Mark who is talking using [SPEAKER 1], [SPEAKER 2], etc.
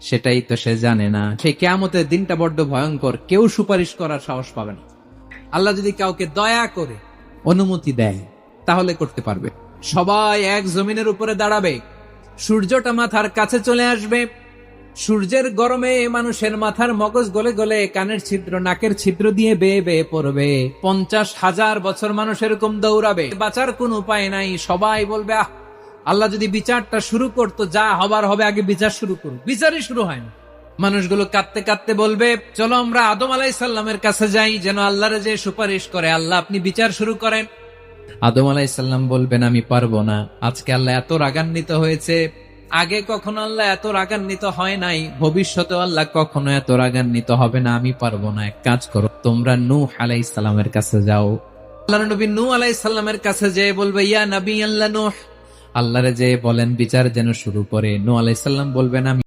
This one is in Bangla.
[SPEAKER 1] সেটাই তো সে জানে না। সেই কেয়ামতের দিনটা বড্ড ভয়ঙ্কর। কেউ সুপারিশ করার সাহস পাবে না। আল্লাহ যদি কাউকে দয়া করে অনুমতি দেয়, তাহলে করতে পারবে। সবাই এক জমিনের উপরে দাঁড়াবে। সূর্যটা মাথার কাছে চলে আসবে। সূর্যের গরমে মানুষের মাথার মগজ গলে গলে কানের ছিদ্র, নাকের ছিদ্র দিয়ে বেয়ে বেয়ে পড়বে। পঞ্চাশ হাজার বছর মানুষ এরকম দৌড়াবে। বাঁচার কোন উপায় নাই। সবাই বলবে, আহ আল্লাহ যদি বিচারটা শুরু করতো, যা হবার হবে আগে বিচার শুরু করুক। বিচারই শুরু হয় না মানুষগুলো কাঁদতে কাঁদতে বলবে, চলো আমরা আদম আলাই সাল্লামের কাছে যাই, যেন আল্লাহরে যে সুপারিশ করে, আল্লাহ আপনি বিচার শুরু করেন। আদম আলাইসাল্লাম বলবেন, আমি পারব না। আজকে আল্লাহ এত রাগান্বিত হয়েছে। আগে কখনো আল্লাহ এত রাগান্বিত হয় নাই। ভবিষ্যতে আল্লাহ কখনো এত রাগান্বিত হবে না। আমি পারব না। এক কাজ করো, তোমরা নূহ আলাইসাল্লামের কাছে যাও। আল্লাহ নবী নূহ আলাইসাল্লামের কাছে যেয়ে বলবে, ইয়া নবী আল্লাহ নূহ আল্লাহরে যে বলেন বিচার যেন শুরু করে। নো আলাইসাল্লাম বলবেন আমি